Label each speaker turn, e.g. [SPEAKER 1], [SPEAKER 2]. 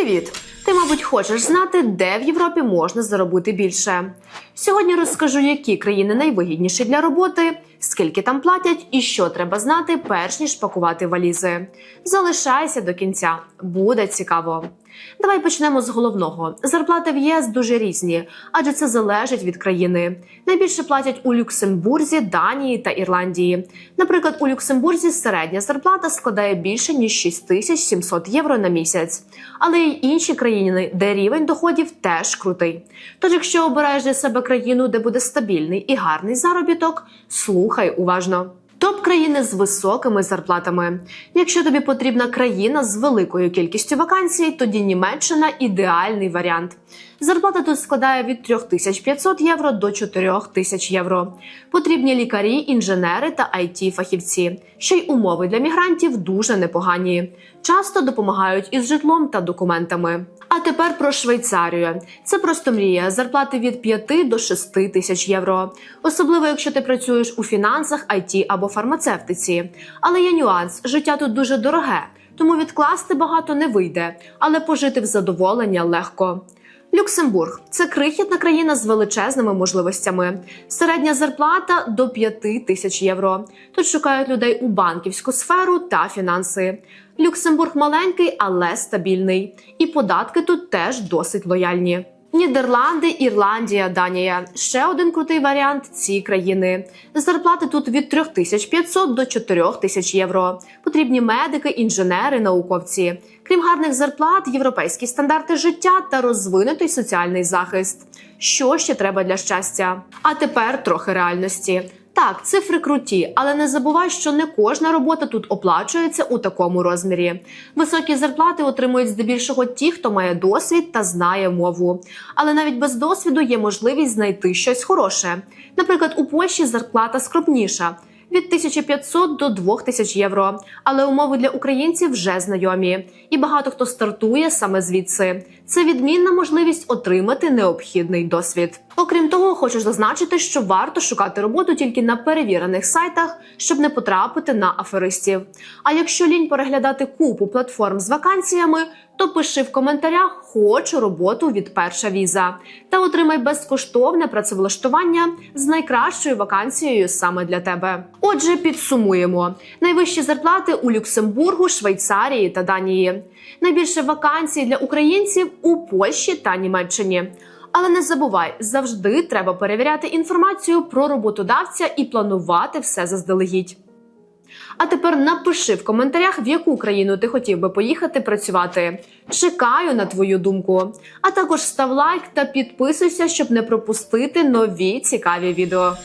[SPEAKER 1] Привіт! Ти, мабуть, хочеш знати, де в Європі можна заробити більше. Сьогодні розкажу, які країни найвигідніші для роботи, скільки там платять і що треба знати, перш ніж пакувати валізи. Залишайся до кінця, буде цікаво. Давай почнемо з головного. Зарплати в ЄС дуже різні, адже це залежить від країни. Найбільше платять у Люксембурзі, Данії та Ірландії. Наприклад, у Люксембурзі середня зарплата складає більше ніж 6700 євро на місяць. Але й інші країни, де рівень доходів теж крутий. Тож, якщо обираєш для себе країну, де буде стабільний і гарний заробіток, слухай уважно. Топ країни з високими зарплатами. Якщо тобі потрібна країна з великою кількістю вакансій, тоді Німеччина ідеальний варіант. Зарплата тут складає від 3500 євро до 4000 євро. Потрібні лікарі, інженери та it фахівці. Ще й умови для мігрантів дуже непогані. Часто допомагають із житлом та документами. А тепер про Швейцарію. Це просто мрія. Зарплати від 5 до 6 тисяч євро. Особливо, якщо ти працюєш у фінансах, IT або фармацевтиці. Але є нюанс: життя тут дуже дороге, тому відкласти багато не вийде, але пожити в задоволення легко. Люксембург це крихітна країна з величезними можливостями. Середня зарплата до 5 тисяч євро. Тут шукають людей у банківську сферу та фінанси. Люксембург маленький, але стабільний. І податки тут теж досить лояльні. Нідерланди, Ірландія, Данія ще один крутий варіант ці країни. Зарплати тут від 3500 до 4000 євро. Потрібні медики, інженери, науковці. Крім гарних зарплат, європейські стандарти життя та розвинутий соціальний захист. Що ще треба для щастя? А тепер трохи реальності. Так, цифри круті, але не забувай, що не кожна робота тут оплачується у такому розмірі. Високі зарплати отримують здебільшого ті, хто має досвід та знає мову. Але навіть без досвіду є можливість знайти щось хороше. Наприклад, у Польщі зарплата скромніша. Від 1500 до 2000 євро, але умови для українців вже знайомі, і багато хто стартує саме звідси. Це відмінна можливість отримати необхідний досвід. Окрім того, хочу зазначити, що варто шукати роботу тільки на перевірених сайтах, щоб не потрапити на аферистів. А якщо лінь переглядати купу платформ з вакансіями, то пиши в коментарях Хочу роботу від перша віза та отримай безкоштовне працевлаштування з найкращою вакансією саме для тебе. Отже, підсумуємо: найвищі зарплати у Люксембургу, Швейцарії та Данії. Найбільше вакансій для українців у Польщі та Німеччині. Але не забувай, завжди треба перевіряти інформацію про роботодавця і планувати все заздалегідь. А тепер напиши в коментарях, в яку країну ти хотів би поїхати працювати. Чекаю на твою думку. А також став лайк та підписуйся, щоб не пропустити нові цікаві відео.